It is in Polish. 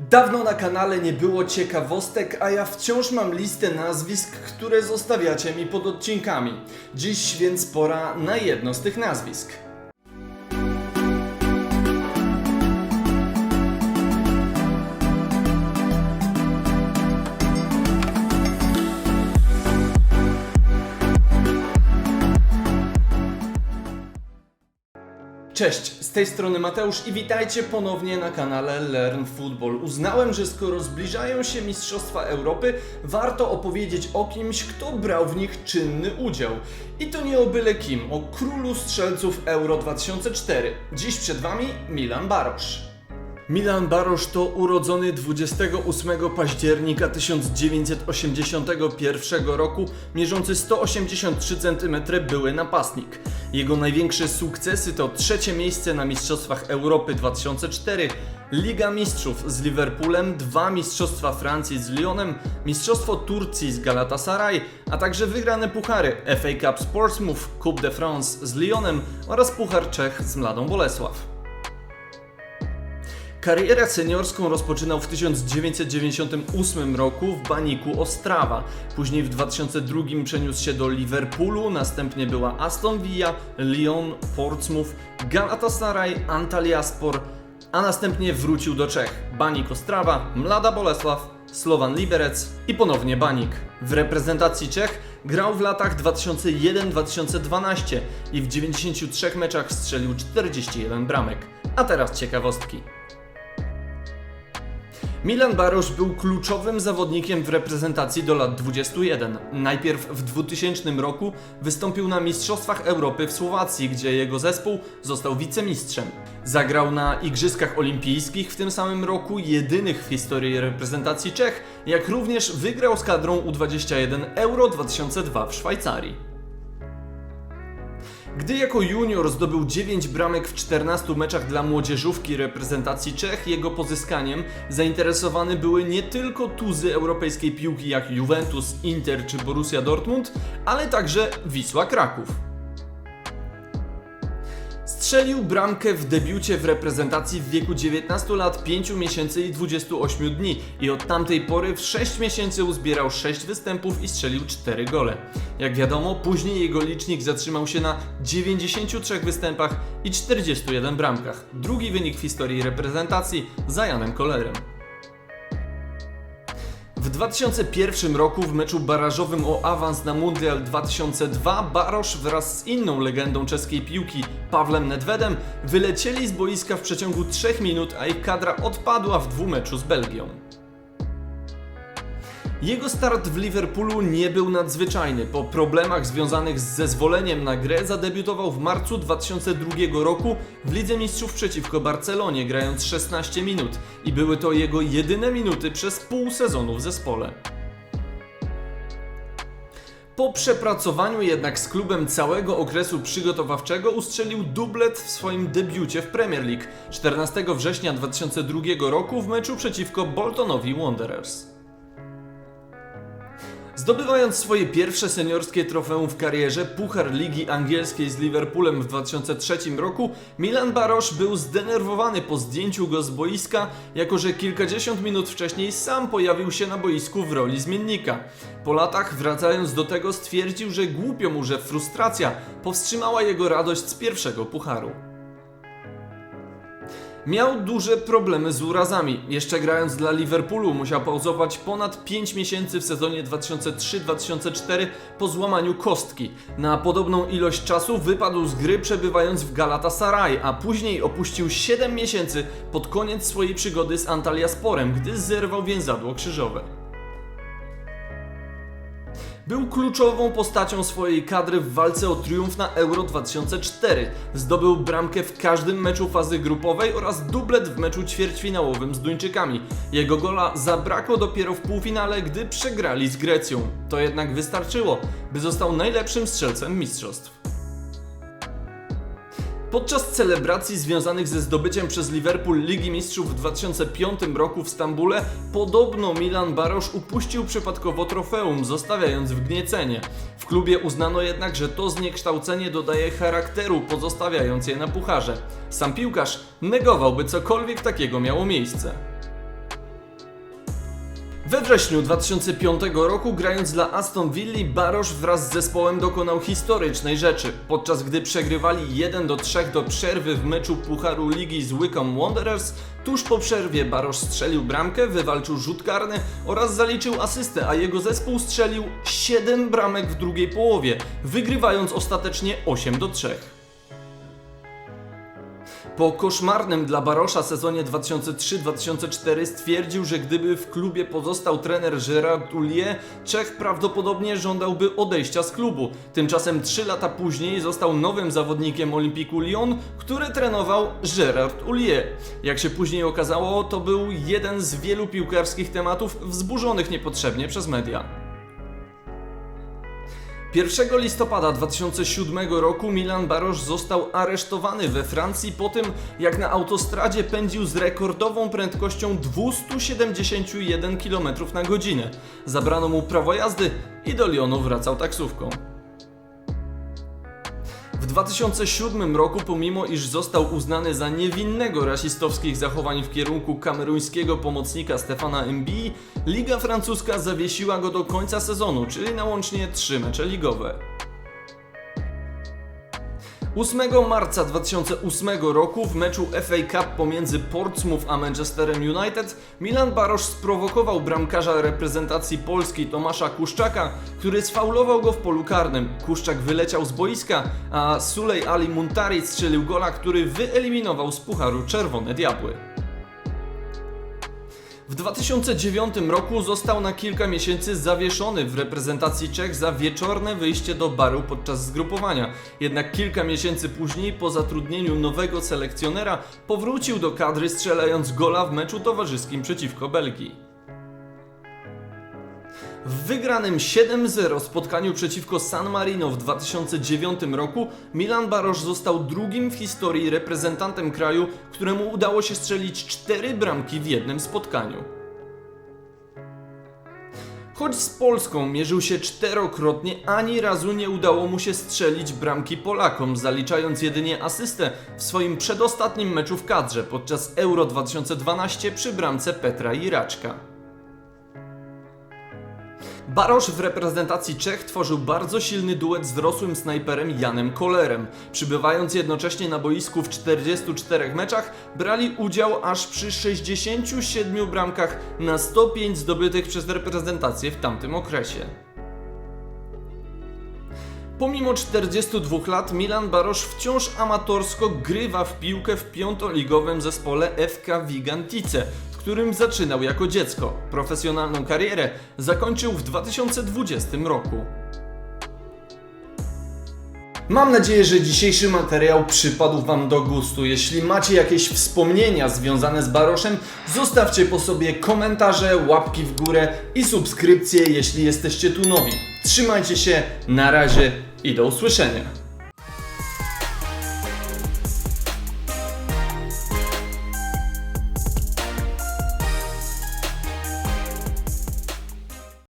Dawno na kanale nie było ciekawostek, a ja wciąż mam listę nazwisk, które zostawiacie mi pod odcinkami. Dziś więc pora na jedno z tych nazwisk. Cześć, z tej strony Mateusz i witajcie ponownie na kanale Learn Football. Uznałem, że skoro zbliżają się Mistrzostwa Europy, warto opowiedzieć o kimś, kto brał w nich czynny udział. I to nie o byle kim, o królu strzelców Euro 2004. Dziś przed Wami Milan Barosz. Milan Barosz to urodzony 28 października 1981 roku, mierzący 183 cm były napastnik. Jego największe sukcesy to trzecie miejsce na Mistrzostwach Europy 2004, Liga Mistrzów z Liverpoolem, dwa Mistrzostwa Francji z Lyonem, Mistrzostwo Turcji z Galatasaray, a także wygrane puchary FA Cup z Portsmouth, Coupe de France z Lyonem oraz Puchar Czech z Mladą Bolesław. Karierę seniorską rozpoczynał w 1998 roku w Baniku Ostrawa. Później w 2002 przeniósł się do Liverpoolu, następnie była Aston Villa, Lyon, Portsmouth, Galatasaray, Antalyaspor, a następnie wrócił do Czech. Banik Ostrawa, Mlada Bolesław, Slovan Liberec i ponownie Banik. W reprezentacji Czech grał w latach 2001-2012 i w 93 meczach strzelił 41 bramek. A teraz ciekawostki. Milan Barosz był kluczowym zawodnikiem w reprezentacji do lat 21. Najpierw w 2000 roku wystąpił na Mistrzostwach Europy w Słowacji, gdzie jego zespół został wicemistrzem. Zagrał na Igrzyskach Olimpijskich w tym samym roku, jedynych w historii reprezentacji Czech, jak również wygrał z kadrą U21 Euro 2002 w Szwajcarii. Gdy jako junior zdobył 9 bramek w 14 meczach dla młodzieżówki reprezentacji Czech, jego pozyskaniem zainteresowane były nie tylko tuzy europejskiej piłki jak Juventus, Inter czy Borussia Dortmund, ale także Wisła Kraków. Strzelił bramkę w debiucie w reprezentacji w wieku 19 lat, 5 miesięcy i 28 dni i od tamtej pory w 6 miesięcy uzbierał 6 występów i strzelił 4 gole. Jak wiadomo, później jego licznik zatrzymał się na 93 występach i 41 bramkach. Drugi wynik w historii reprezentacji za Janem Kolerem. W 2001 roku w meczu barażowym o awans na Mundial 2002 Barosz wraz z inną legendą czeskiej piłki, Pawlem Nedvedem, wylecieli z boiska w przeciągu 3 minut, a ich kadra odpadła w dwumeczu z Belgią. Jego start w Liverpoolu nie był nadzwyczajny. Po problemach związanych z zezwoleniem na grę zadebiutował w marcu 2002 roku w Lidze Mistrzów przeciwko Barcelonie, grając 16 minut i były to jego jedyne minuty przez pół sezonu w zespole. Po przepracowaniu jednak z klubem całego okresu przygotowawczego ustrzelił dublet w swoim debiucie w Premier League 14 września 2002 roku w meczu przeciwko Boltonowi Wanderers. Zdobywając swoje pierwsze seniorskie trofeum w karierze, Puchar Ligi Angielskiej z Liverpoolem w 2003 roku, Milan Barosz był zdenerwowany po zdjęciu go z boiska, jako że kilkadziesiąt minut wcześniej sam pojawił się na boisku w roli zmiennika. Po latach, wracając do tego, stwierdził, że głupio mu, że frustracja powstrzymała jego radość z pierwszego pucharu. Miał duże problemy z urazami. Jeszcze grając dla Liverpoolu musiał pauzować ponad 5 miesięcy w sezonie 2003-2004 po złamaniu kostki. Na podobną ilość czasu wypadł z gry przebywając w Galatasaray, a później opuścił 7 miesięcy pod koniec swojej przygody z Antalyasporem, gdy zerwał więzadło krzyżowe. Był kluczową postacią swojej kadry w walce o triumf na Euro 2004. Zdobył bramkę w każdym meczu fazy grupowej oraz dublet w meczu ćwierćfinałowym z Duńczykami. Jego gola zabrakło dopiero w półfinale, gdy przegrali z Grecją. To jednak wystarczyło, by został najlepszym strzelcem mistrzostw. Podczas celebracji związanych ze zdobyciem przez Liverpool Ligi Mistrzów w 2005 roku w Stambule, podobno Milan Barosz upuścił przypadkowo trofeum, zostawiając w gniecenie. W klubie uznano jednak, że to zniekształcenie dodaje charakteru, pozostawiając je na pucharze. Sam piłkarz negował, by cokolwiek takiego miało miejsce. We wrześniu 2005 roku, grając dla Aston Villa, Barosz wraz z zespołem dokonał historycznej rzeczy. Podczas gdy przegrywali 1 do 3 do przerwy w meczu Pucharu Ligi z Wycombe Wanderers, tuż po przerwie Barosz strzelił bramkę, wywalczył rzut karny oraz zaliczył asystę, a jego zespół strzelił 7 bramek w drugiej połowie, wygrywając ostatecznie 8 do 3. Po koszmarnym dla Barosza sezonie 2003-2004 stwierdził, że gdyby w klubie pozostał trener Gerard Houllier, Czech prawdopodobnie żądałby odejścia z klubu. Tymczasem 3 lata później został nowym zawodnikiem Olympiku Lyon, który trenował Gerard Houllier. Jak się później okazało, to był jeden z wielu piłkarskich tematów wzburzonych niepotrzebnie przez media. 1 listopada 2007 roku Milan Barosz został aresztowany we Francji po tym, jak na autostradzie pędził z rekordową prędkością 271 km na godzinę. Zabrano mu prawo jazdy i do Lyonu wracał taksówką. W 2007 roku, pomimo iż został uznany za niewinnego rasistowskich zachowań w kierunku kameruńskiego pomocnika Stefana Mbii, Liga Francuska zawiesiła go do końca sezonu, czyli na łącznie 3 mecze ligowe. 8 marca 2008 roku w meczu FA Cup pomiędzy Portsmouth a Manchesterem United Milan Barosz sprowokował bramkarza reprezentacji Polski Tomasza Kuszczaka, który sfaulował go w polu karnym. Kuszczak wyleciał z boiska, a Sulej Ali Muntari strzelił gola, który wyeliminował z pucharu Czerwone Diabły. W 2009 roku został na kilka miesięcy zawieszony w reprezentacji Czech za wieczorne wyjście do baru podczas zgrupowania. Jednak kilka miesięcy później, po zatrudnieniu nowego selekcjonera, powrócił do kadry strzelając gola w meczu towarzyskim przeciwko Belgii. W wygranym 7-0 spotkaniu przeciwko San Marino w 2009 roku Milan Barosz został drugim w historii reprezentantem kraju, któremu udało się strzelić 4 bramki w jednym spotkaniu. Choć z Polską mierzył się czterokrotnie, ani razu nie udało mu się strzelić bramki Polakom, zaliczając jedynie asystę w swoim przedostatnim meczu w kadrze podczas Euro 2012 przy bramce Petra Iraczka. Barosz w reprezentacji Czech tworzył bardzo silny duet z rosłym snajperem Janem Kolerem. Przybywając jednocześnie na boisku w 44 meczach, brali udział aż przy 67 bramkach na 105 zdobytych przez reprezentację w tamtym okresie. Pomimo 42 lat Milan Barosz wciąż amatorsko grywa w piłkę w piątoligowym zespole FK Wigantice, w którym zaczynał jako dziecko. Profesjonalną karierę zakończył w 2020 roku. Mam nadzieję, że dzisiejszy materiał przypadł Wam do gustu. Jeśli macie jakieś wspomnienia związane z Baroszem, zostawcie po sobie komentarze, łapki w górę i subskrypcje, jeśli jesteście tu nowi. Trzymajcie się, na razie i do usłyszenia.